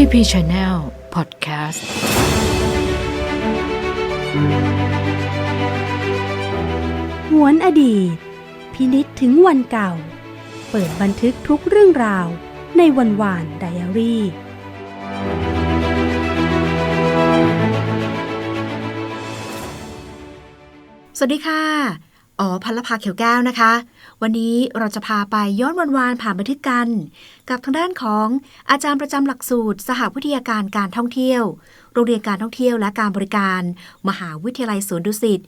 TP Channel Podcast หวนอดีต พินิษถึงวันเก่า เปิดบันทึกทุกเรื่องราวในวันวานไดอารี่สวัสดีค่ะ อ๋อพัลภาเขียวแก้วนะคะ วันนี้เราจะพาไปย้อนวันวานผ่านบันทึกกัน กับทางด้านของอาจารย์ประจำหลักสูตร สหวิทยาการการท่องเที่ยว โรงเรียนการท่องเที่ยวและการบริการ มหาวิทยาลัยสวนดุสิต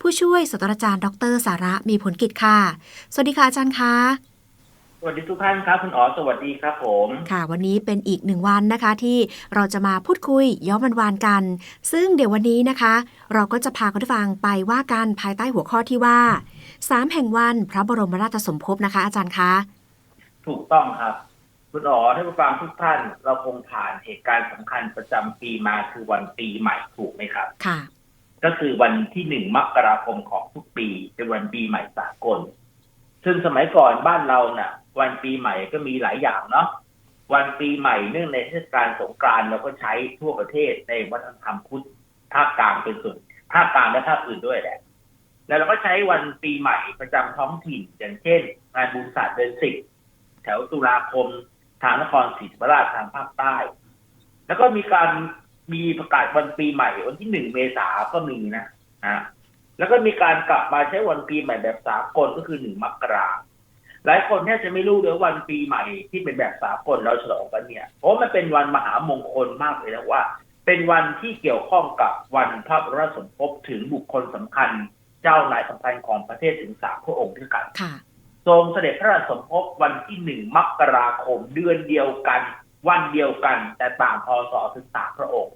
ผู้ช่วยศาสตราจารย์ ดร สาระมีผลกิจค่ะ สวัสดีค่ะอาจารย์คะ สวัสดีทุกท่านครับ คุณอ๋อสวัสดีครับผม ค่ะ วันนี้เป็นอีกหนึ่งวันนะคะที่เราจะมาพูดคุยย้อนวันวานกัน ซึ่งเดี๋ยววันนี้นะคะ เราก็จะพาคุณผู้ฟังไปว่ากันภายใต้หัวข้อที่ว่าสามแห่งวันพระบรมราชสมภพนะคะ อาจารย์คะ ถูกต้องครับ คุณอ๋อท่านผู้ฟังทุกท่าน เราคงผ่านเหตุการณ์สำคัญประจำปีมาคือวันปีใหม่ถูกไหมครับ ค่ะ ก็คือวันที่หนึ่งมกราคมของทุกปีเป็นวันปีใหม่สากล ซึ่งสมัยก่อนบ้านเราน่ะ วันปีใหม่ก็มีหลายอย่างเนาะวันปีใหม่เนื่องในเทศกาลสงกรานต์เราก็ใช้ทั่วประเทศในวัฒนธรรมพุทธภาคกลางเป็นส่วนภาคกลางและภาคอื่นด้วยแหละ แล้วเราก็ใช้วันปีใหม่ประจำท้องถิ่น อย่างเช่น งานบุญศาสตร์เดือนสิบแถวตุลาคมทางนครศรีธรรมราชทางภาคใต้ แล้วก็มีการมีประกาศวันปีใหม่วันที่หนึ่งเมษาก็มีนะฮะ แล้วก็มีการกลับมาใช้วันปีใหม่แบบสากลก็คือหนึ่งมกราหลายคนแทบจะไม่รู้เลยว่าวันปีใหม่ที่เป็นแบบสากลเราฉลองกันเนี่ย เพราะมันเป็นวันมหามงคลมากเลยนะว่า เป็นวันที่เกี่ยวข้องกับวันพระบรมราชสมภพถึงบุคคลสำคัญ เจ้านายสำคัญของประเทศถึงสามพระองค์ด้วยกันค่ะทรงเสด็จพระราชสมภพวันที่หนึ่งมกราคมเดือนเดียวกัน วันเดียวกัน แต่ต่างพศถึงสามพระองค์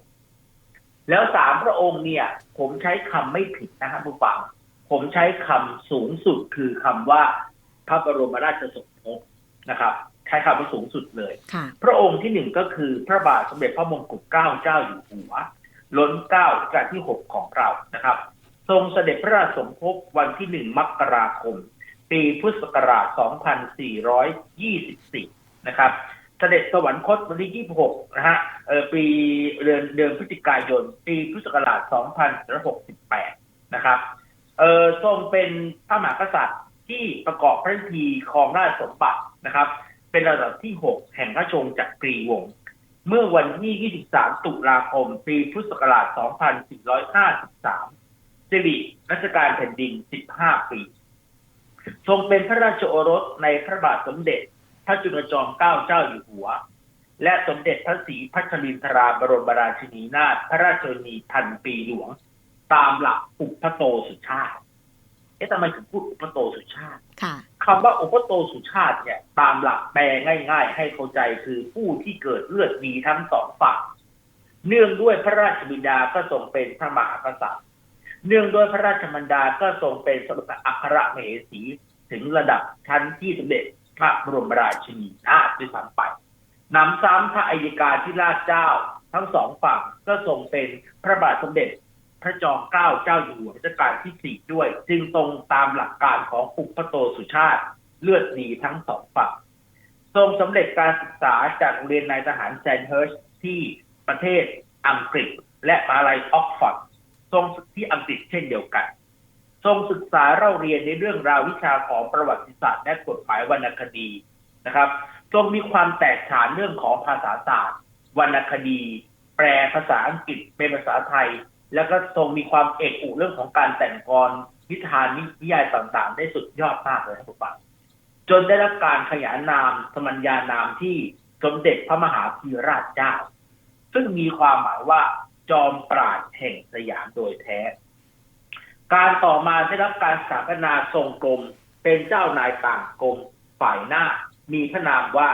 แล้วสามพระองค์เนี่ย ผมใช้คำไม่ผิดนะครับผู้ฟัง ผมใช้คำสูงสุดคือคำว่าพระบรมราชสมภพนะครับ ใช้คำว่าสูงสุดเลยค่ะพระองค์ที่หนึ่งก็คือพระบาทสมเด็จพระมงกุฎเกล้าเจ้าอยู่หัวล้นเกล้ารัชกาลที่หกของเรานะครับ ทรงเสด็จพระราชสมภพวันที่หนึ่งมกราคม ปีพุทธศักราช 2424 นะครับเสด็จสวรรคตวันที่ 26 นะฮะเออปีเดือนเดือนพฤศจิกายน ปีพุทธศักราช 2568 นะครับเออทรงเป็นพระมหากษัตริย์ที่ประกอบพระพิธีครองราชสมบัตินะครับ เป็นระดับที่ 6 แห่งพระชงจักรีวงศ์เมื่อวันที่ 23 ตุลาคม ปีพุทธศักราช 2453สิริรัชกาลแผ่นดิน 15 ปี ทรงเป็นพระราชโอรสในพระบาทสมเด็จ พระจุลจอมเกล้าเจ้าอยู่หัว และสมเด็จพระศรีพัชรินทราบรมราชินีนาถพระราชนีพันปีหลวง ตามหลักอุปโตสุชาติเอ๊ะทำไมถึงพูดอุปโตสุชาติค่ะคำว่าอุปโตสุชาติเนี่ย ตามหลักแปลง่าย ๆ ให้เข้าใจคือผู้ที่เกิดเลือดดีทั้งสองฝั่งเนื่องด้วยพระราชบิดาก็ทรงเป็นพระมหากษัตริย์เนื่องด้วยพระราชมารดาก็ทรงเป็นสมเด็จอัครมเหสีถึงระดับชั้นที่สมเด็จ พระบรมราชินีนาถด้วยซ้ำไปนำซ้ำพระอัยการที่ราชเจ้าทั้งสองฝั่งก็ทรงเป็นพระบาทสมเด็จพระจอมเกล้าเจ้าอยู่หัวรัชกาลที่สี่ด้วย จึงตรงตามหลักการของปุพโตสุชาติเลือดดีทั้งสองฝั่งทรงสำเร็จการศึกษาจากโรงเรียนนายทหารแซนเฮิร์ชที่ประเทศอังกฤษ และมหาลัยออกฟอร์ดทรงศึกที่อังกฤษเช่นเดียวกัน ทรงศึกษาเล่าเรียนในเรื่องราววิชาของประวัติศาสตร์ และกฎหมายวรรณคดีนะครับ ทรงมีความแตกฉานเรื่องของภาษาศาสตร์ วรรณคดี แปลภาษาอังกฤษเป็นภาษาไทย แล้วก็ทรงมีความเอกอุเรื่องของการแต่งกรนิทานนิยายต่างๆ ได้สุดยอดมากเลยครับทุกท่านจนได้รับการขยานนามสมัญญานามที่สมเด็จพระมหาธีราชเจ้า ซึ่งมีความหมายว่าจอมปราดแห่งสยามโดยแท้ การต่อมาได้รับการสถาปนาทรงกรมเป็นเจ้านายต่างกรมฝ่ายหน้า มีพระนามว่า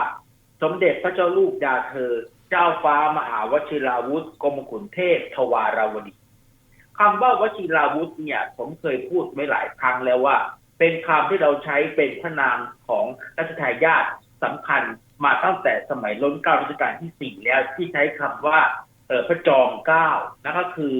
สมเด็จพระเจ้าลูกยาเธอ เจ้าฟ้ามหาวชิราวุธกรมขุนเทพทวาราวดีคำว่าวชิราวุธเนี่ย ผมเคยพูดไว้หลายครั้งแล้วว่า เป็นคำที่เราใช้เป็นพระนามของรัชทายาทสำคัญมาตั้งแต่สมัยล้นเกล้ารัชกาลที่สี่แล้วที่ใช้คำว่าเออพระจอมเกล้านั่นก็คือ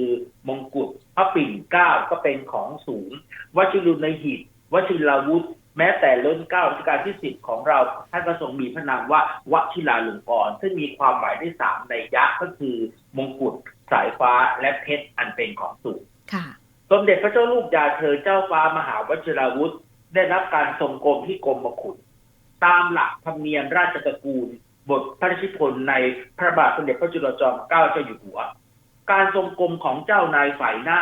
มงกุฎ ระปิ่นเกล้าก็เป็นของสูงวชิรุณหิตวชิราวุธ แม้แต่ล้นเกล้ารัชกาลที่สิบของเราท่านก็ทรงมีพระนามว่าวชิราลงกรณ์ซึ่งมีความหมายได้สามในยะก็คือมงกุฎสายฟ้าและเพชรอันเป็นของสูงค่ะสมเด็จพระเจ้าลูกยาเธอเจ้าฟ้ามหาวชิราวุธ ได้รับการทรงกรมที่กรมขุนตามหลักธรรมเนียมราชตระกูล บทพระราชนิพนธ์ในพระบาทสมเด็จพระจุลจอมเกล้าเจ้าอยู่หัว การทรงกรมของเจ้านายฝ่ายหน้า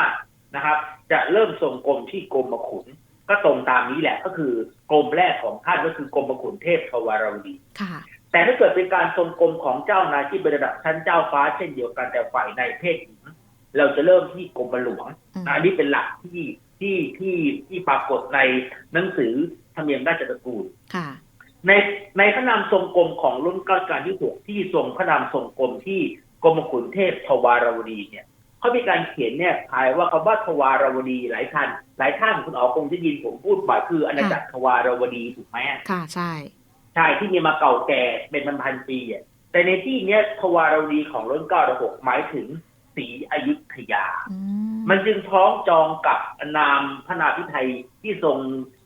นะครับ จะเริ่มทรงกรมที่กรมขุน ก็ตรงตามนี้แหละก็คือกรมแรกของท่านก็คือกรมขุนเทพทวารวดีค่ะแต่ถ้าเกิดเป็นการทรงกรมของเจ้านายที่เป็นระดับชั้นเจ้าฟ้าเช่นเดียวกันแต่ฝ่ายในเพศหญิงเราจะเริ่มที่กรมหลวงอืมอันนี้เป็นหลักที่ที่ที่ที่ปรากฏในหนังสือธรรมเนียมราชตระกูลค่ะในในพระนามทรงกรมของรุ่นเก้าการที่หกที่ทรงพระนามทรงกรมที่ กรมขุนเทพทวารวดีเนี่ยเขามีการเขียนเนี่ยทายว่าคำว่าทวารวดีหลายท่านหลายท่านคุณอ๋อคงจะยินผมพูดบ่อยคืออาณาจักรทวารวดีถูกไหมค่ะใช่ใช่ที่มีมาเก่าแก่เป็นพันพันๆปีอะแต่ในที่เนี้ยทวารวดีของรุ่นเก้าระหกหมายถึงศรีอยุธยาอืมมันจึงพ้องจองกับนามพระนาพิไทยที่ทรง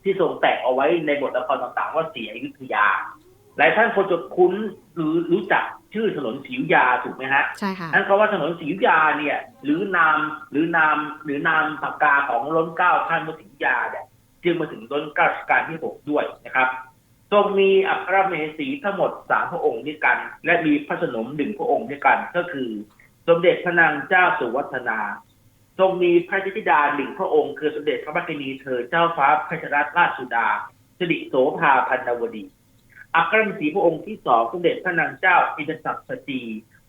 ที่ทรงแตกเอาไว้ในบทละครต่างๆ ว่าศรีอยุธยา หลายท่านคงจะคุ้นหรือรู้จักชื่อถนนศรีอยุธยาถูกไหมฮะใช่ค่ะนั่นก็ว่าถนนศรีอยุธยาเนี่ย หรือนามหรือนามหรือนามปากกาของล้นเกล้าท่านว่าศรีอยุธยาเนี่ยจึงมาถึงล้นเกล้ารัชกาลที่หกด้วยนะครับทรงมีอัครมเหสีทั้งหมดสามพระองค์ด้วยกัน และมีพระสนมหนึ่งพระองค์ด้วยกัน ก็คือ สมเด็จพระนางเจ้าสุวัฒนา ทรงมีพระธิดาหนึ่งพระองค์ คือสมเด็จพระบัคคินีเธอเจ้าฟ้าพระชรราชสุดาสิริโสภาพันนวดี อัครมสีพระองค์ที่สองสมเด็จพระนางเจ้าอินทศักดิ์สตี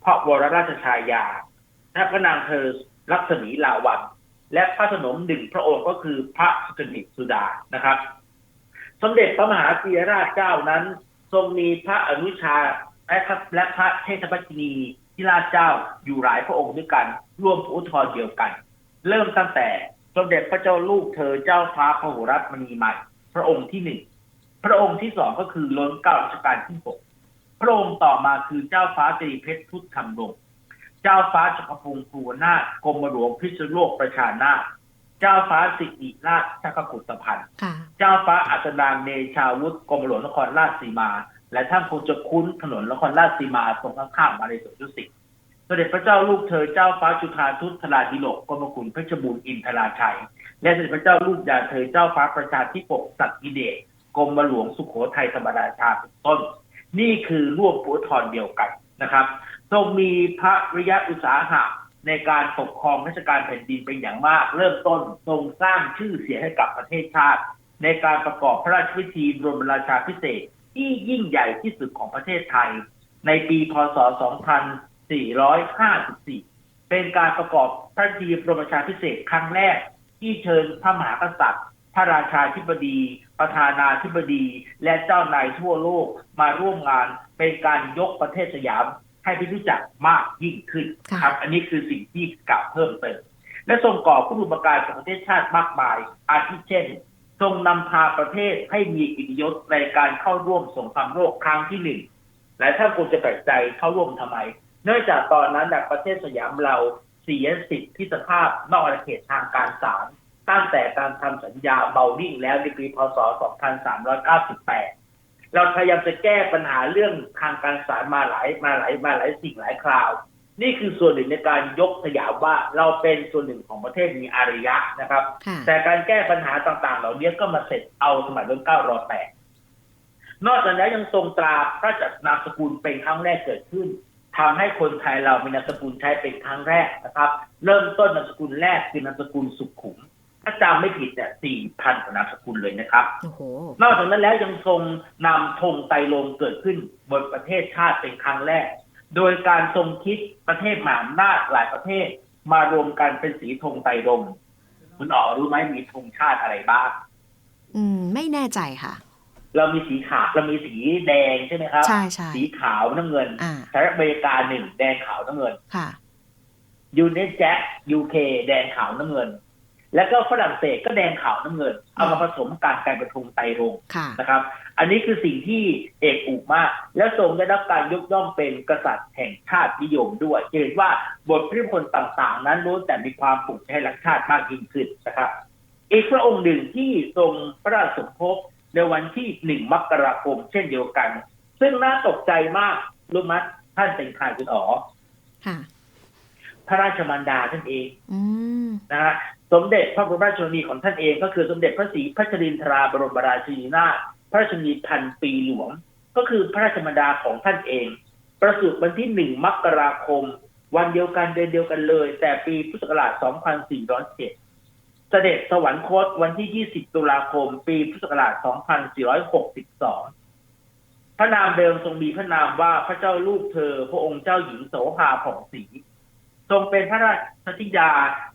พระวรราชชายาและพระนางเธอลักษมีลาวัน และพระสนมหนึ่งพระองค์ก็คือพระสุกนิตสุดานะครับ สมเด็จพระมหาธีรราชเจ้านั้น ทรงมีพระอนุชาและพระและพระเทพพัชินีที่ราชเจ้าอยู่หลายพระองค์ด้วยกันร่วมอุทธรเดียวกัน เริ่มตั้งแต่สมเด็จพระเจ้าลูกเธอเจ้าฟ้าพระโหรัตมณีใหม่ พระองค์ที่หนึ่ง พระองค์ที่สองก็คือล้นเกล้ารัชกาลที่หกพระองค์ต่อมาคือเจ้าฟ้าตรีเพชรพุทธธรรมรงค์เจ้าฟ้าจักรพงศ์ภูวนาถกรมหลวงพิษณุโลกประชานาถเจ้าฟ้าสิริราชชักกุฏพันธ์ค่ะเจ้าฟ้าอัศดางเนชาวุฒิกรมหลวงนครราชสีมา และท่านคงจะคุ้นถนนนครราชสีมาตรงข้างๆมาในสวนดุสิตเสด็จพระเจ้าลูกเธอเจ้าฟ้าจุฑาทุตธราดิโลกกรมกุลเพชรบูรณ์อินทราชัย และเสด็จพระเจ้าลูกยาเธอเจ้าฟ้าประชาธิปกศักดิเดช กรมหลวงสุโขทัยธรรมราชาเป็นต้น นี่คือร่วมปุถรเดียวกันนะครับทรงมีพระวิยะอุตสาหะในการปกครองราชการแผ่นดินเป็นอย่างมาก เริ่มต้นทรงสร้างชื่อเสียงให้กับประเทศชาติ ในการประกอบพระราชพิธีบรมราชาพิเศษที่ยิ่งใหญ่ที่สุดของประเทศไทย ในปีพศ 2454 เป็นการประกอบพระราชพิธีบรมราชาพิเศษครั้งแรกที่เชิญพระมหากษัตริย์ พระราชาธิบดี ประธานาธิบดี และเจ้านายทั่วโลกมาร่วมงานเป็นการยกประเทศสยามให้เป็นที่รู้จักมากยิ่งขึ้นค่ะครับ อันนี้คือสิ่งที่กล่าวเพิ่มเติมและทรงก่อคุณอุปการกับประเทศชาติมากมาย อาทิเช่น ทรงนำพาประเทศให้มีกิจยศในการเข้าร่วมสงครามโลกครั้งที่หนึ่งหลายท่านคงจะแปลกใจเข้าร่วมทำไม เนื่องจากตอนนั้นน่ะประเทศสยามเราเสียสิทธิสภาพนอกอาณาเขตทางการศาล ตั้งแต่การทำสัญญาเบลลิ่งแล้วในปีพศ 2398 เราพยายามจะแก้ปัญหาเรื่องทางการศาลมาหลายมาหลายมาหลายสิ่งหลายคราว นี่คือส่วนหนึ่งในการยกสยามว่าเราเป็นส่วนหนึ่งของประเทศมีอารยะนะครับค่ะแต่การแก้ปัญหาต่างๆ เหล่านี้ก็มาเสร็จเอาสมัยรุ่นเก้ารอแปดนอกจากนั้นยังทรงตราพระจัดนามสกุลเป็นครั้งแรกเกิดขึ้นทำให้คนไทยเรามีนามสกุลใช้เป็นครั้งแรกนะครับ เริ่มต้นนามสกุลแรกคือนามสกุลสุขุม ถ้าจำไม่ผิดเนี่ยสี่พันกว่านามสกุลเลยนะครับ โอ้โห นอกจากนั้นแล้วยังทรงนำธงไตรรงค์เกิดขึ้นบนประเทศชาติเป็นครั้งแรก โดยการทรงคิดประเทศมหาอำนาจหลายประเทศมารวมกันเป็นสีธงไตรรงค์คุณอ๋อรู้ไหมมีธงชาติอะไรบ้าง อืม ไม่แน่ใจค่ะ เรามีสีขาวเรามีสีแดงใช่ไหมครับใช่ใช่สีขาวน้ำเงินอ่าสหรัฐอเมริกาหนึ่งแดงขาวน้ำเงินค่ะยูเนสแจ็คยูเคแดงขาวน้ำเงิน แล้วก็ฝรั่งเศสก็แดงขาวน้ำเงิน เอามาผสมกันกลายเป็นธงไตรรงค์ค่ะนะครับ อันนี้คือสิ่งที่เอกอุมาก และทรงได้รับการยกย่องเป็นกษัตริย์แห่งชาตินิยมด้วยจะเห็นว่าบทพระนิพนธ์ต่างๆ นั้นล้วนแต่มีความปลุกใจให้รักชาติมากยิ่งขึ้นนะครับอีกพระองค์หนึ่งที่ทรงพระราชสมภพในวันที่หนึ่งมกราคมเช่นเดียวกัน ซึ่งน่าตกใจมากรู้ไหมท่านเป็นใครคุณอ๋อค่ะพระราชมารดาท่านเองอืมนะฮะ สมเด็จพระบรมราชชนนีของท่านเองก็คือสมเด็จพระศรีพัชรินทราบรมราชินีนาถพระราชชนนีพันปีหลวง ก็คือพระราชมารดาของท่านเอง ประสูติวันที่หนึ่งมกราคม วันเดียวกันเดือนเดียวกันเลย แต่ปีพุทธศักราช 2407 เสด็จสวรรคตวันที่ 20 ตุลาคม ปีพุทธศักราช 2462 พระนามเดิมทรงมีพระนามว่าพระเจ้าลูกเธอ พระองค์เจ้าหญิงโสภาผ่องศรี ทรงเป็นพระราชธิดา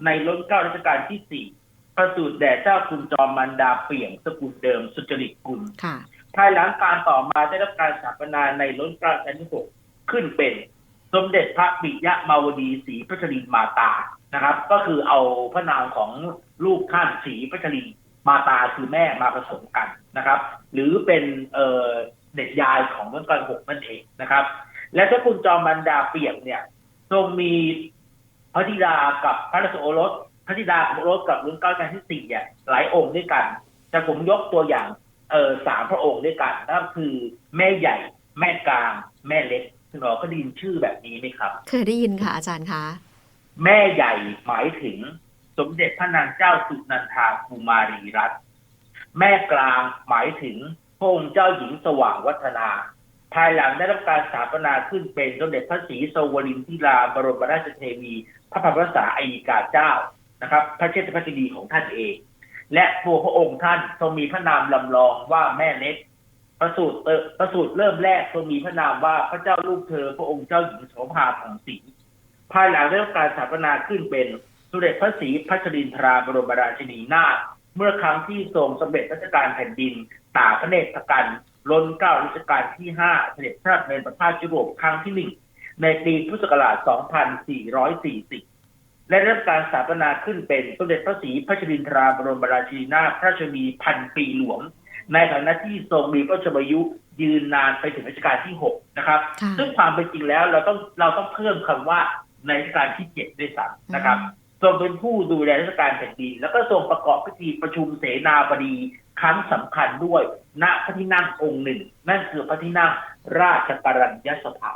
ในล้นเกล้ารัชกาลที่สี่ประสูติแด่เจ้าคุณจอมมันดาเปี่ยมสกุลเดิมสุจริตกุลค่ะภายหลังการต่อมาได้รับการสถาปนาในล้นเกล้ารัชกาลที่หกขึ้นเป็นสมเด็จพระปิยมาวดีศรีพัชรินมาตานะครับ ก็คือเอาพระนามของลูกท่านศรีพัชรินมาตาคือแม่มาผสมกันนะครับ หรือเป็นเอ่อเด็กยายของล้นเกล้าหกนั่นเองนะครับ และเจ้าคุณจอมมันดาเปี่ยมเนี่ยทรงมี พระธิดากับพระราชโอรสพระธิดาของโอรสกับรุ่นเก้าการที่สี่เนี่ยหลายองค์ด้วยกัน แต่ผมยกตัวอย่างเออสามพระองค์ด้วยกันนั่นคือแม่ใหญ่ แม่กลาง แม่เล็กคุณหมอก็ได้ยินชื่อแบบนี้ไหมครับ เคยได้ยินค่ะอาจารย์คะแม่ใหญ่หมายถึงสมเด็จพระนางเจ้าสุนันทาภูมารีรัตน์แม่กลางหมายถึงพระองค์เจ้าหญิงสว่างวัฒนา ภายหลังได้รับการสถาปนาขึ้นเป็นสมเด็จพระศรีสวรินทิราบรมราชเทวี พระพันวษาอัยกาเจ้านะครับ พระเชษฐพัชดีของท่านเอง และตัวพระองค์ท่านทรงมีพระนามลำลองว่าแม่เล็กประสูติเออประสูติเริ่มแรกทรงมีพระนามว่าพระเจ้าลูกเธอ พระองค์เจ้าหญิงโสภาผ่องศรีภายหลังได้รับการสถาปนาขึ้นเป็นสมเด็จพระศรีพัชรินทราบรมราชินีนาถเมื่อครั้งที่ทรงสมเด็จราชการแผ่นดินตากพระเนตรกันล้นเก้ารัชกาลที่ห้าเสด็จพระราชดำเนินประพาสยุโรปครั้งที่หนึ่ง ในปีพุทธศักราช 2440 และได้รับการสถาปนาขึ้นเป็นสมเด็จพระศรีพัชรินทราบรมราชินีนาถพระราชนีพันปีหลวง ในฐานะที่ทรงมีพระชนมายุยืนนานไปถึงรัชกาลที่หกนะครับค่ะซึ่งความเป็นจริงแล้วเราต้องเราต้องเพิ่มคำว่าในรัชกาลที่เจ็ดด้วยซ้ำนะครับอืมทรงเป็นผู้ดูแลราชการแผ่นดิน แล้วก็ทรงประกอบพิธีประชุมเสนาบดีครั้งสำคัญด้วย ณพระที่นั่งองค์หนึ่ง นั่นคือพระที่นั่งราชกรัญยสภา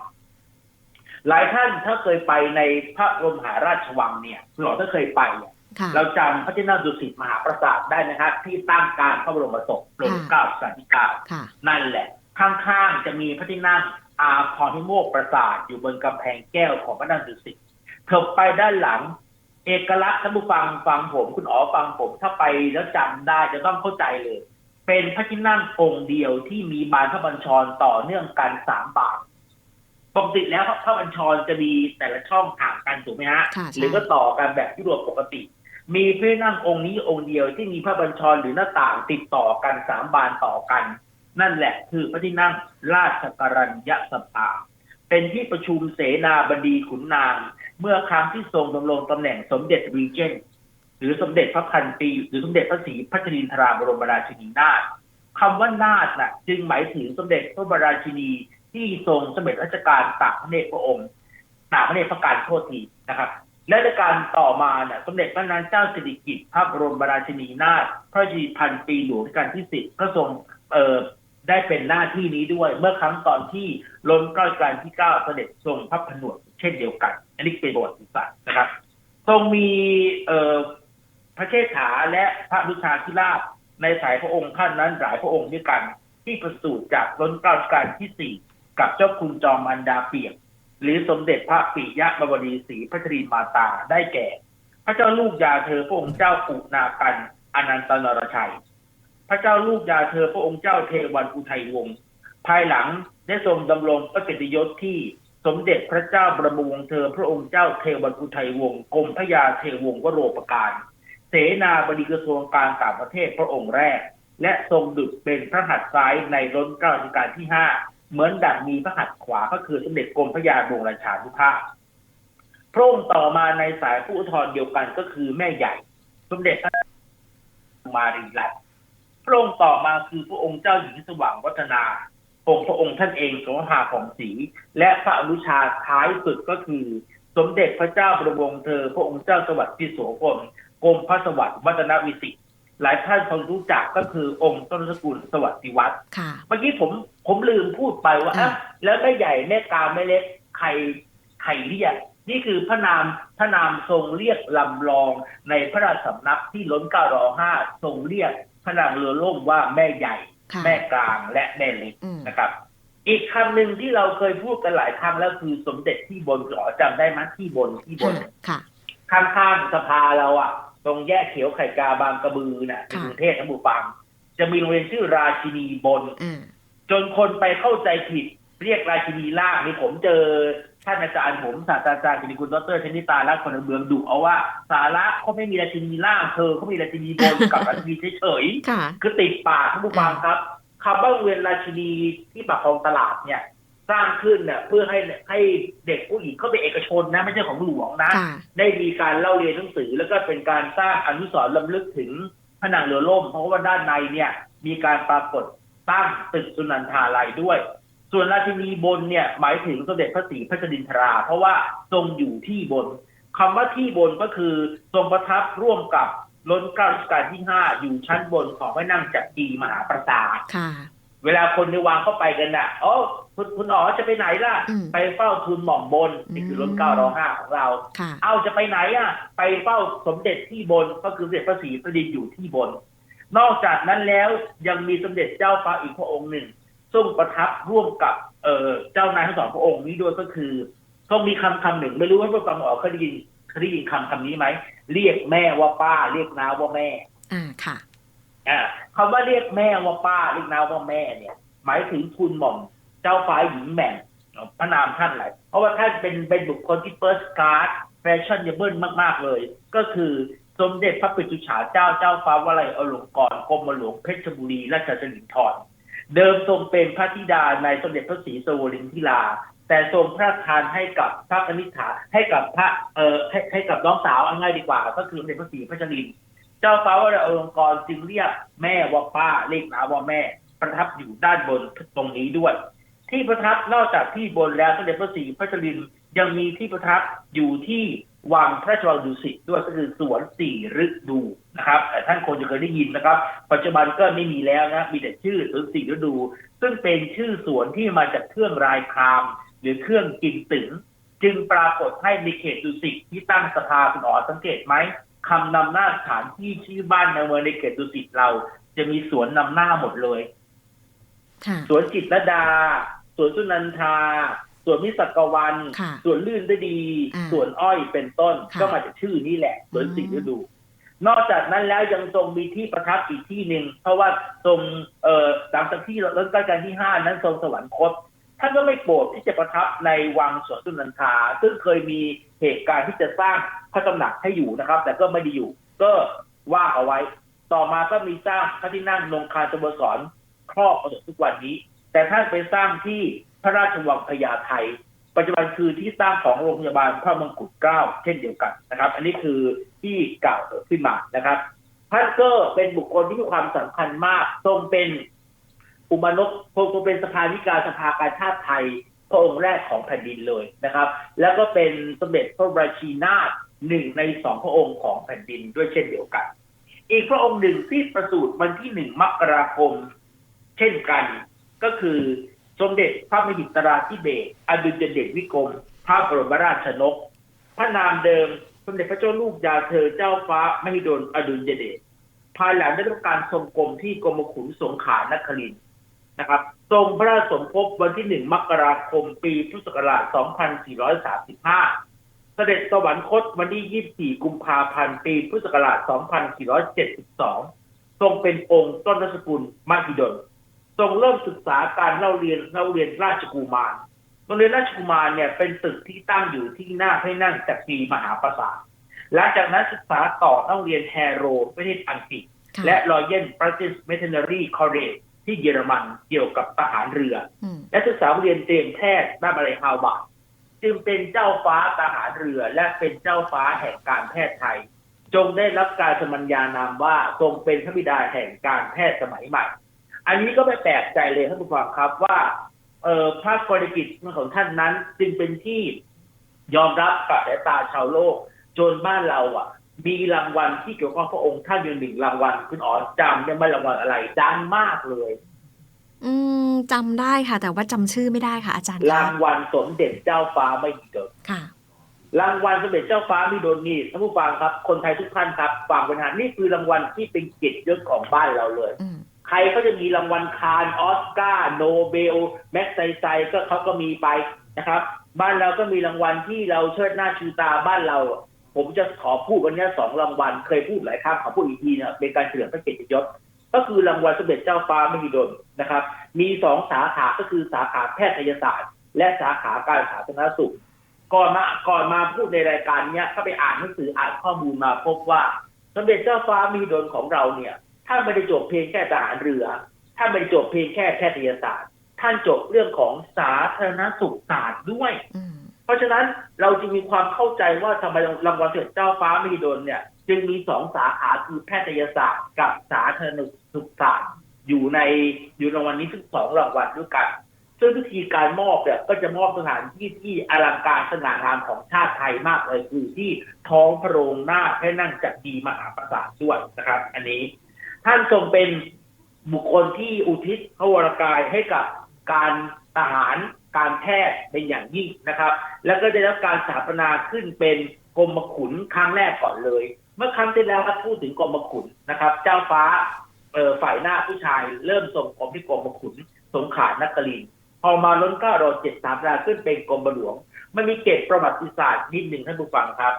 หลายท่านถ้าเคยไปในพระบรมมหาราชวังเนี่ยคุณหมอถ้าเคยไปเนี่ยค่ะเราจำพระที่นั่งดุสิตมหาปราสาทได้นะครับที่ตั้งกลารพระบรมศพโปรดเกล้ารัชกาลที่เก้าค่ะนั่นแหละ ข้างๆจะมีพระที่นั่งอาพรพิโมกข์ปราสาทอยู่บนกำแพงแก้วของพระนางดุสิตเถิบไปด้านหลัง เอกลักษณ์ท่านผู้ฟังฟังผม คุณอ๋อฟังผมถ้าไปแล้วจำได้จะต้องเข้าใจเลย เป็นพระที่นั่งองค์เดียวที่มีบานพระบัญชรต่อเนื่องกันสามบาน ปกติแล้วพระบัญชรจะมีแต่ละช่องห่างกันถูกไหมฮะค่ะใช่หรือก็ต่อกันแบบยุโรปปกติ มีพระที่นั่งองค์นี้องค์เดียวที่มีพระบัญชรหรือหน้าต่างติดต่อกันสามบานต่อกัน นั่นแหละคือพระที่นั่งราชกรัญยสภาเป็นที่ประชุมเสนาบดีขุนนาง เมื่อครั้งที่ทรงดำรงตำแหน่งสมเด็จรีเจนต์หรือสมเด็จพระพันปีหรือสมเด็จพระศรีพัชรินทราบรมราชินีนาถคำว่านาถน่ะจึงหมายถึงสมเด็จพระบรมราชินี ที่ทรงสมเด็จราชการต่ากพระเนตรพระองค์ต่ากพระเนตรพระการโทษทีนะครับ และในการต่อมาเนี่ยสมเด็จพระนางเจ้าสิริกิติ์พระบรมราชินีนาถพระราชพันปีหลวงรัชกาลที่สิบก็ทรงเอ่อได้เป็นหน้าที่นี้ด้วยเมื่อครั้งตอนที่ล้นกล้ารัชกาลที่เก้าเสด็จทรงพระผนวดเช่นเดียวกัน อันนี้เป็นประวัติศาสตร์นะครับ ทรงมีเอ่อพระเชษฐาและพระดุชาธิราชในสายพระองค์ท่านนั้นหลายพระองค์ด้วยกันที่ประสูติจากล้นกล้ารัชกาลที่สี่ กับเจ้าคุณจอมอันดาเปียก หรือสมเด็จพระปิยมบดีศรีพัชรีมาตาได้แก่ พระเจ้าลูกยาเธอพระองค์เจ้าปุนากันอนันตนรชัย พระเจ้าลูกยาเธอพระองค์เจ้าเทวันอุทัยวงศ์ภายหลังได้ทรงดำรงพระเกียรติยศที่สมเด็จพระเจ้าบรมวงศ์เธอพระองค์เจ้าเทวันอุทัยวงศ์กรมพระยาเทวงศ์วโรปการ เสนาบดีกระทรวงการต่างประเทศพระองค์แรก และทรงดุจเป็นพระหัตถ์ซ้ายในร้นเก้ารัชกาลที่ห้า เหมือนดังมีพระหัตถ์ขวาก็คือสมเด็จกรมพระยาบวงราชานุภาพพระองค์ต่อมาในสายผู้อุทธรเดียวกันก็คือแม่ใหญ่ สมเด็จพระมารีรัตน์พระองค์ต่อมาคือพระองค์เจ้าหญิงสว่างวัฒนาองค์พระองค์ท่านเองสมภาของศรีและพระอนุชาท้ายสุดก็คือ สมเด็จพระเจ้าบรมวงเธอ พระองค์เจ้าสวัสดิ์พิโสพลกรมพระสวัสดิ์วัฒนวิสิทธิ หลายท่านคงรู้จักก็คือองค์ต้นสกุลสวัสดิวัฒน์ค่ะ เมื่อกี้ผมผมลืมพูดไปว่าอะอะแล้วแม่ใหญ่แม่กลางแม่เล็กใครใครเรียกนี่คือพระนามพระนามทรงเรียกลำลองในพระราชสำนักที่ล้นเกล้ารอห้าทรงเรียกพระนางเรือล่มว่าแม่ใหญ่ค่ะแม่กลางและแม่เล็กอืมนะครับ อีกคำหนึ่งที่เราเคยพูดกันหลายครั้งแล้วคือสมเด็จที่บนหรอจำได้ไหมที่บนที่บนค่ะค่ะข้างๆสภาเราอะ ตรงแยกเขียวไข่กาบางกระบือน่ะในค่ะกรุงเทพนะบุปังจะมีโรงเรียนชื่อราชินีบนอ่าจนคนไปเข้าใจผิด เรียกราชินีล่างนี่ผมเจอท่านอาจารย์ผมศาสตราจารย์กิติคุณดรชนิตาและคนเมืองดุเอาว่า สาระเขาไม่มีราชินีล่างเธอเขามีราชินีบนกับราชินีเฉยๆค่ะคือติดปากท่านผู้ฟังครับคำว่าโรงเรียนราชินีที่ปากคลองตลาดเนี่ย สร้างขึ้นเนี่ยเพื่อให้ให้เด็กผู้หญิงเขาเป็นเอกชนนะ ไม่ใช่ของหลวงนะ ค่ะ ได้มีการเล่าเรียนหนังสือ แล้วก็เป็นการสร้างอนุสรณ์ลำลึกถึงผนังเรือล่ม เพราะว่าด้านในเนี่ย มีการปรากฏตั้งตึกสุนันทาลัยด้วย ส่วนราชินีบนเนี่ยหมายถึงสมเด็จพระศรีพัชรินทรา เพราะว่าทรงอยู่ที่บนคำว่าที่บนก็คือทรงประทับร่วมกับล้นเกล้ารัชกาลที่ห้าอยู่ชั้นบนของพระนั่งจักรีมหาปราสาท ค่ะ เวลาคนในวังเข้าไปกันน่ะอ๋อคุณคุณอ๋อจะไปไหนล่ะ อืมไปเฝ้าทูลหม่อมบนนี่คือล้นเกล้ารอห้าของเรา ค่ะ เอาจะไปไหนอะ ไปเฝ้าสมเด็จที่บนก็คือสมเด็จพระศรีพระดินอยู่ที่บน นอกจากนั้นแล้วยังมีสมเด็จเจ้าฟ้าอีกพระองค์หนึ่งทรงประทับร่วมกับเอ่อเจ้านายทั้งสองพระองค์นี้ด้วยก็คือทรงมีคำคำหนึ่งไม่รู้ว่าพวกฟังออกเคยได้ยินเคยได้ยินคำคำนี้ไหมเรียกแม่ว่าป้า เรียกน้าว่าแม่ อ่า ค่ะ อ่าคำว่าเรียกแม่ว่าป้าเรียกน้าว่าแม่เนี่ย หมายถึงทุนหม่อมเจ้าฟ้าหญิงแหม่มพระนามท่านอะไรเพราะว่าท่านเป็นเป็นบุคคลที่เฟิร์สการแฟชั่นเยเบิลมากๆเลย ก็คือสมเด็จพระปิตุฉาเจ้าเจ้าฟ้าวลัยอลงกรกรมหลวงเพชรบุรีราชสิรินธรเดิมทรงเป็นพระธิดาในสมเด็จพระศรีสวรินทิลาแต่ทรงพระราชทานให้กับพระกนิษฐาให้กับพระเอ่อให้ให้กับน้องสาวเอาง่ายดีกว่า ก็คือสมเด็จพระศรีพัชรินท เจ้าฟ้าวราอลงกรณ์จึงเรียกแม่ว่าป้าเรียกน้าว่าแม่ ประทับอยู่ด้านบนตรงนี้ด้วย ที่ประทับนอกจากที่บนแล้วสมเด็จพระศรีพัชรินยังมีที่ประทับอยู่ที่วังพระราชวังดุสิตด้วยก็คือสวนสี่ฤดูนะครับแต่ท่านคงจะเคยได้ยินนะครับ ปัจจุบันก็ไม่มีแล้วนะมีแต่ชื่อสวนสี่ฤดู ซึ่งเป็นชื่อสวนที่มาจากเครื่องรายคาม หรือเครื่องกินตึงจึงปรากฏให้ในเขตดุสิตที่ตั้งสภาคุณอ๋อสังเกตไหม คำนำหน้าสถานที่ชื่อบ้านในเมืองในเขตดุสิตเรา จะมีสวนนำหน้าหมดเลยค่ะสวนจิตรลดา สวนสุนันทา สวนมิสักวันค่ะสวนลื่นฤดีอ่าสวนอ้อยเป็นต้นค่ะก็มาจากชื่อนี้แหละสวนสีอืมฤดู นอกจากนั้นแล้วยังทรงมีที่ประทับอีกที่หนึ่งเพราะว่าทรงเอ่อหลังจากที่รัชกาลที่ห้านั้นทรงสวรรคตท่านก็ไม่โปรดที่จะประทับในวังสวนสุนันทา ซึ่งเคยมีเหตุการณ์ที่จะสร้าง พระตำหนักให้อยู่นะครับ แต่ก็ไม่ได้อยู่ ก็ว่างเอาไว้ ต่อมาก็มีสร้างพระที่นั่งนงคารสโมสรครอบมาทุกวันนี้ แต่ท่านไปสร้างที่พระราชวังพญาไทปัจจุบันคือที่ตั้างของโรงพยาบาลพระมงกุฎเกล้าเช่นเดียวกันนะครับ อันนี้คือที่เก่าขึ้นมานะครับท่านก็เป็นบุคคลที่มีความสำคัญมากทรงเป็นอุมานกทรงเป็นสภาธิการสภาการชาติไทยพระองค์แรกของแผ่นดินเลยนะครับ แล้วก็เป็นสมเด็จพระราชินีนาถ หนึ่งในสองพระองค์ของแผ่นดินด้วยเช่นเดียวกัน อีกพระองค์หนึ่งที่ประสูติวันที่หนึ่งมกราคม เช่นกัน ก็คือสมเด็จพระมหิตราธิเบศอดุลยเดชวิกรมพระบรมราชนก พระนามเดิมสมเด็จพระเจ้าลูกยาเธอเจ้าฟ้ามหิดลอดุลยเดชภายหลังได้รับการทรงกรมที่กรมขุนสงขานครินนะครับทรงพระราชสมภพวันที่หนึ่งมกราคมปีพุทธศักราช 2435 เสด็จสวรรคตวันที่ 24 กุมภาพันธ์ปีพุทธศักราช 2472 ทรงเป็นองค์ต้นรัชกุลมหิดล ทรงเริ่มศึกษาการเล่าเรียนเล่าเรียนราชกุมารโรงเรียนราชกุมารเนี่ยเป็นตึกที่ตั้งอยู่ที่หน้าพระนั่งจักรีมหาปราสาทหลังจากนั้นศึกษาต่อเล่าเรียนแฮโรประเทศอังกฤษค่ะและรอยัลประเทศเมทเนอรี่คอร์เรจที่เยอรมันเกี่ยวกับทหารเรืออืมและศึกษาเรียนเตรียมแพทย์ด้านอะไรฮาวาร์ด จึงเป็นเจ้าฟ้าทหารเรือและเป็นเจ้าฟ้าแห่งการแพทย์ไทย จงได้รับการสมัญญานามว่าทรงเป็นพระบิดาแห่งการแพทย์สมัยใหม่ อันนี้ก็ไม่แปลกใจเลยท่านผู้ฟังครับว่าเอ่อพระกรกิจของท่านนั้น จึงเป็นที่ยอมรับกับสายตาชาวโลก จนบ้านเราอะ มีรางวัลที่เกี่ยวข้องพระองค์ท่านอยู่หนึ่งรางวัลคุณอ๋อจำได้ไหมรางวัลอะไรดังมากเลย อืมจำได้ค่ะ แต่ว่าจำชื่อไม่ได้ค่ะ อาจารย์ราคะงวัลสมเด็จเจ้าฟ้าไม่มีดลค่ะรางวัลสมเด็จเจ้าฟ้าไม่มีดลนี่ท่านผู้ฟังครับ คนไทยทุกท่านครับฟังปัญหานี่คือรางวัลที่เป็นเกียรติยศของบ้านเราเลย อืมใครเขาจะมีรางวัลคานออสการ์โนเบล แม็กไซไซก็เขาก็มีไปนะครับ บ้านเราก็มีรางวัลที่เราเชิดหน้าชูตาบ้านเรา ผมจะขอพูดวันนี้สองรางวัลเคยพูดหลายครั้งขอพูดอีกทีเนี่ยเป็นการเฉลิมพระเกียรติยศ ก็คือรางวัลสมเด็จเจ้าฟ้ามหิดลนะครับ มีสองสาขาก็คือสาขาแพทยศาสตร์ และสาขาการสาธารณสุข ก่อนมาก่อนมาพูดในรายการเนี้ยก็ไปอ่านหนังสืออ่านข้อมูลมาพบว่า สมเด็จเจ้าฟ้ามหิดลของเราเนี่ยท่านไม่ได้จบเพียงแค่ทหารเรือท่านไม่ได้จบเพียงแค่แพทยศาสตร์ ท่านจบเรื่องของสาธารณสุขศาสตร์ด้วยเพราะฉะนั้นเราจึงมีความเข้าใจว่าทำไมรางวัลสมเด็จเจ้าฟ้ามหิดลเนี่ย จึงมีสองสาขาคือแพทยศาสตร์กับสาธารณสุข ศาสตร์อยู่ในอยู่รางวัลนี้ทั้งสองรางวัลด้วยกัน ซึ่งวิธีการมอบเนี่ยก็จะมอบสถานที่ที่อลังการสง่างามของชาติไทยมากเลยคือที่ท้องพระโรงหน้าให้นั่งจักรีมหาปราสาทด้วยนะครับ อันนี้ ท่านทรงเป็นบุคคลที่อุทิศพระวรกายให้กับการทหารการแพทย์เป็นอย่างยิ่งนะครับ แล้วก็ได้รับการสถาปนาขึ้นเป็นกรมขุนครั้งแรกก่อนเลย เมื่อครั้งที่แล้วครับพูดถึงกรมขุนนะครับ เจ้าฟ้า เอ่อฝ่ายหน้าผู้ชายเริ่มส่งกรมที่กรมขุนสงขลานครินทร์พอมาล้นเกล้ารอเจ็ดสามราขึ้นเป็นกรมหลวง มันมีเกร็ดประวัติศาสตร์นิดหนึ่งท่านผู้ฟังครับ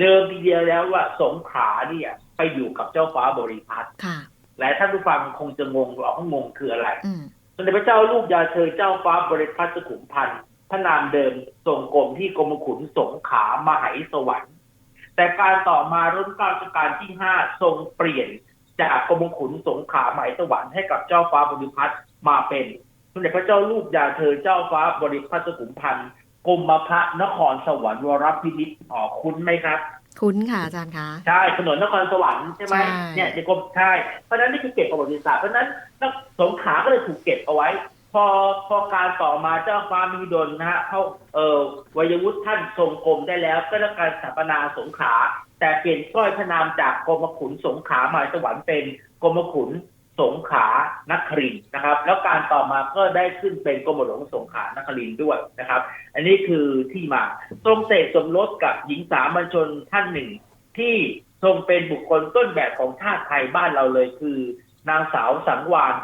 เดิมทีเดียวแล้วว่าสงขลาเนี่ยไปอยู่กับเจ้าฟ้าบริพัตรค่ะหลายท่านผู้ฟังคงจะงงว่าเขางงคืออะไรอืมสมเด็จพระเจ้าลูกยาเธอเจ้าฟ้าบริพัตรสุขุมพันธ์พระนามเดิมส่งกรมที่กรมขุนสงขลามหายสวรรค์ แต่การต่อมารุ่นเก้ารัชกาลที่ห้าทรงเปลี่ยน จากกรมขุนสงขลามหายสวรรค์ให้กับเจ้าฟ้าบริพัตรมาเป็นสมเด็จพระเจ้าลูกยาเธอเจ้าฟ้าบริพัตรสุขุมพันธ์กรมพระนครสวรรค์วรพินิจอ๋อคุ้นไหมครับ คุ้นค่ะอาจารย์คะใช่ถนนนครสวรรค์ใช่ไหมใช่เนี่ยในกรมใช่เพราะฉะนั้นนี่คือเก็บประวัติศาสตร์เพราะฉะนั้นนักสงขลาก็เลยถูกเก็บเอาไว้ พอพอการต่อมาเจ้าฟ้ามีดลนะฮะเขาเอ่อวัยวุฒิท่านทรงกรมได้แล้วก็ได้การสถาปนาสงขลาแต่เปลี่ยนสร้อยพระนามจากกรมขุนสงขลาหมายสวรรค์เป็นกรมขุนสงขลานครินนะครับ แล้วการต่อมาก็ได้ขึ้นเป็นกรมหลวงสงขลานครินด้วยนะครับ อันนี้คือที่มาทรงเสกสมรสกับหญิงสามัญชนท่านหนึ่ง ที่ทรงเป็นบุคคลต้นแบบของชาติไทยบ้านเราเลยคือนางสาวสังวาน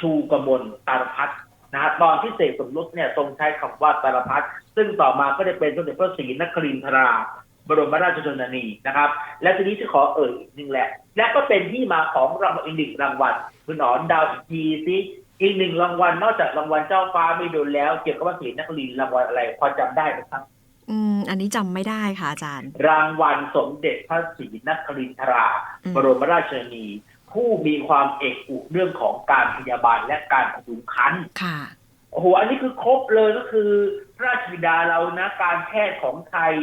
ชูกมลตารพัฒน์นะฮะตอนที่เสกสมรสเนี่ยทรงใช้คำว่าตารพัฒน์ซึ่งต่อมาก็ได้เป็นสมเด็จพระศรีนครินทรา บรมราชชนนีนะครับ และทีนี้จะขอเอ่ยอีกหนึ่งแหละ และก็เป็นที่มาของรางวัลอีกหนึ่งรางวัลคุณหนอนดาวอีกทีสิอีกหนึ่งรางวัลนอกจากรางวัลเจ้าฟ้าไม่โดนแล้ว เกี่ยวกับว่าศรีนครินทร์รางวัลอะไรพอจำได้ไหมครับอืมอันนี้จำไม่ได้ค่ะอาจารย์ รางวัลสมเด็จพระศรีนครินทราอืมบรมราชชนนี ผู้มีความเอกอุเรื่องของการพยาบาลและการพยุงคันค่ะโอ้โหอันนี้คือครบเลยก็คือ พระราชบิดาเรานะการแพทย์ของไทย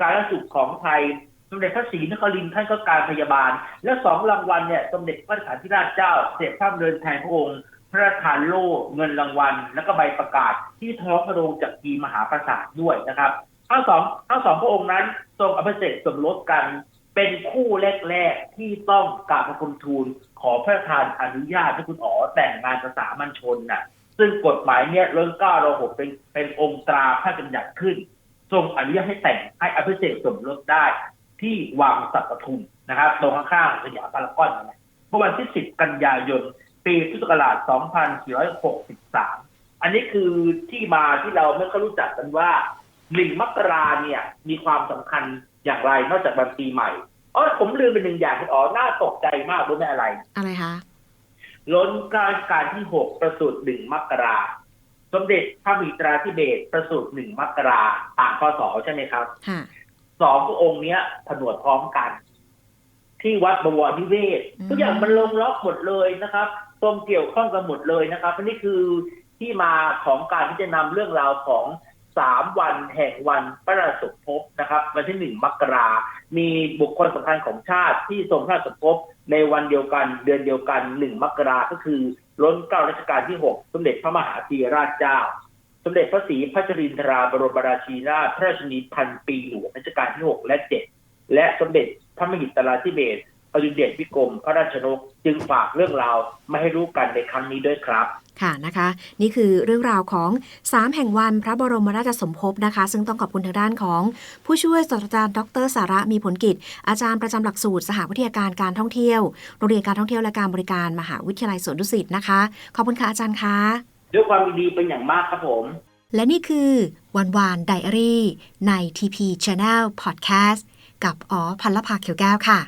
การสุขของไทยสมเด็จพระศรีนครินทร์ท่านก็การพยาบาล และสองรางวัลเนี่ยสมเด็จพระสันติราชเจ้าเสด็จพระดำเนินแทนพระองค์ พระราชทานโล่เงินรางวัล และก็ใบประกาศที่ท้องพระโรงจากกีมหาปราสาทด้วยนะครับทั้งสองทั้งสองพระองค์นั้นทรงอภิเษกสมรสกัน เป็นคู่แรกๆที่ต้องกราบพระคุณทูลขอพระราชทานอนุญาตให้คุณอ๋อแต่งงานกับสามัญชนน่ะ ซึ่งกฎหมายเนี่ยเรื่องก้าเราหกเป็นเป็นองค์ตราพระราชบัญญัติขึ้น ทรงอนุญาตให้แต่งให้อภิเษกสมรสได้ ที่วังสัปทุมนะครับตรงข้างๆสยามพารากอนนั่นแหละเมื่อวันที่ 10 กันยายน ปีพุทธศักราช 2463 อันนี้คือที่มาที่เราไม่ค่อยรู้จักกันว่าหนึ่งมกราเนี่ยมีความสำคัญ อย่างไรนอกจากวันปีใหม่อ๋อผมลืมไปหนึ่งอย่างคุณอ๋อน่าตกใจมากรู้ไหมอะไร อะไรคะล้นการการที่หกประสูติหนึ่งมกราสมเด็จพระมิตราธิเบศรประสูติหนึ่งมกราต่างพศใช่ไหมครับค่ะสองพระองค์เนี้ยผนวดพร้อมกัน ที่วัดบวรนิเวศอืมทุกอย่างมันลงล็อกหมดเลยนะครับตรงเกี่ยวข้องกันหมดเลยนะครับอันนี้คือที่มาของการที่จะนำเรื่องราวของ สามวันแห่งวันพระราชสมภพนะครับ วันที่หนึ่งมกรามีบุคคลสำคัญของชาติที่ทรงพระราชสมภพในวันเดียวกันเดือนเดียวกันหนึ่งมกราก็คือล้นเก้ารัชกาลที่หกสมเด็จพระมหาธีราชเจ้า สมเด็จพระศรีพัชรินทราบรมราชินีนาถพระราชินีพันปีหลวงรัชกาลที่หกและเจ็ดและสมเด็จพระมหิตราธิเบศอดุลเดชวิกรมพระราชนกจึงฝากเรื่องราวมาให้รู้กันในครั้งนี้ด้วยครับ ค่ะนะคะ นี่คือเรื่องราวของ 3 แห่งวันพระบรมราชสมภพนะคะ ซึ่งต้องขอบคุณทางด้านของ ผู้ช่วยศาสตราจารย์ดรสาระมีผลกิจ อาจารย์ประจำหลักสูตร สหวิทยาการการท่องเที่ยวโรงเรียนการท่องเที่ยวและการบริการมหาวิทยาลัยสวนดุสิตนะคะ ขอบคุณค่ะอาจารย์คะด้วยความยินดีเป็นอย่างมากครับผม และนี่คือวันวานไดอารี่ใน TP Channel Podcast กับอ๋อพันละภาเขียวแก้วค่ะ